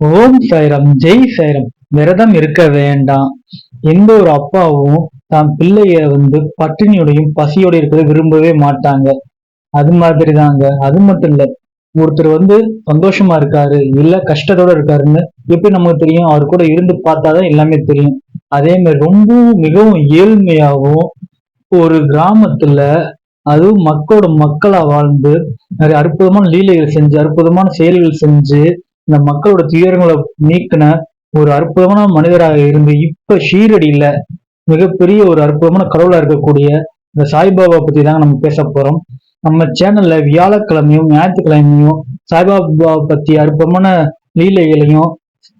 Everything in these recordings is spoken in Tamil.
ஓம் சைரம் ஜெய் சைரம் விரதம் இருக்க வேண்டாம். எந்த ஒரு அப்பாவும் தான் பிள்ளைய வந்து பட்டினியோடையும் பசியோட இருக்கிறத விரும்பவே மாட்டாங்க. அது மாதிரி தாங்க அது மட்டும் இல்ல ஒருத்தர் வந்து சந்தோஷமா இருக்காரு இல்ல கஷ்டத்தோட இருக்காருன்னு எப்படி நமக்கு தெரியும்? அவர் கூட இருந்து பார்த்தாதான் எல்லாமே தெரியும். அதே மாதிரி ரொம்ப மிகவும் ஏழ்மையாகவும் ஒரு கிராமத்துல அதுவும் மக்களோட மக்களா வாழ்ந்து நிறைய அற்புதமான லீலைகள் செஞ்சு அற்புதமான செயல்கள் செஞ்சு இந்த மக்களோட துயரங்களை நீக்கின ஒரு அற்புதமான மனிதராக இருந்து இப்ப ஷீரடியில மிகப்பெரிய ஒரு அற்புதமான கடவுளா இருக்கக்கூடிய இந்த சாய்பாபா பத்தி தாங்க நம்ம பேச போறோம். நம்ம சேனல்ல வியாழக்கிழமையும் ஞாயிற்றுக்கிழமையும் சாய்பாபா பத்தி அற்புதமான லீலைகளையும்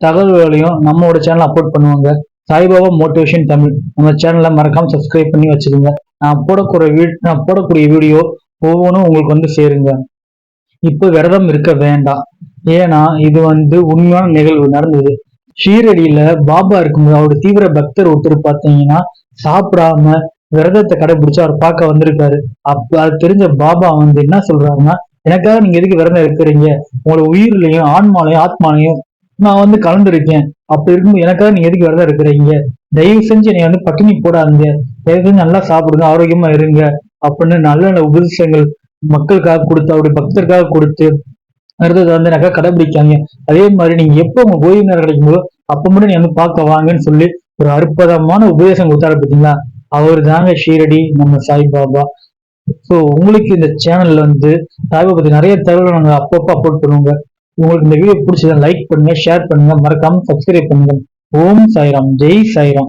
தகவல்களையும் நம்மளோட சேனல் அப்லோட் பண்ணுவாங்க. சாய்பாபா மோட்டிவேஷன் தமிழ் நம்ம சேனலை மறக்காம சப்ஸ்கிரைப் பண்ணி வச்சுக்கோங்க. நான் போடக்கூடிய வீ நான் போடக்கூடிய வீடியோ ஒவ்வொன்றும் உங்களுக்கு வந்து சேருங்க. இப்போ விரதம் இருக்க வேண்டாம். ஏன்னா இது வந்து உண்மையான நிகழ்வு நடந்தது. ஷீரடியில பாபா இருக்கும்போது அவரோட தீவிர பக்தர் ஒருத்தர் பார்த்தீங்கன்னா சாப்பிடாம விரதத்தை கடைபிடிச்சு அவர் பார்க்க வந்திருக்காரு. அப்ப அது தெரிஞ்ச பாபா வந்து என்ன சொல்றாருன்னா எனக்காக நீங்க எதுக்கு விரதம் இருக்கிறீங்க? உங்களோட உயிர்லையும் ஆன்மாலையும் ஆத்மாலையும் நான் வந்து கலந்துருக்கேன். அப்படி இருக்கும்போது எனக்காக நீங்க எதுக்கு விரதம் இருக்கிறீங்க? தயவு செஞ்சு என்னை வந்து பட்டினி போடாதீங்க. தயவு செஞ்சு நல்லா சாப்பிடுங்க ஆரோக்கியமா இருங்க. அப்படின்னு நல்ல நல்ல உபதேசங்கள் மக்களுக்காக கொடுத்து அவருடைய பக்தருக்காக கொடுத்து அடுத்தது வந்து எனக்காக கடைபிடிக்காங்க அதே மாதிரி நீங்க எப்போ உங்க ஓய்வு நேரம் கிடைக்கும் போதோ அப்ப மட்டும் நீ வந்து பார்க்க வாங்கன்னு சொல்லி ஒரு அற்புதமான உபதேசம் கொடுத்தாரு பார்த்தீங்களா அவர் தாங்க ஷீரடி நம்ம சாய்பாபா ஸோ உங்களுக்கு இந்த சேனல்ல வந்து சாய்பாபா பத்தி நிறைய தகவல்கள் நாங்கள் அப்பப்போ அப்லோட் பண்ணுவோங்க. உங்களுக்கு இந்த வீடியோ பிடிச்சதை லைக் பண்ணுங்க ஷேர் பண்ணுங்க. மறக்காம சப்ஸ்கிரைப் பண்ணுங்க. ஓம் சாய்ராம். ஜெய் சாய்ராம்.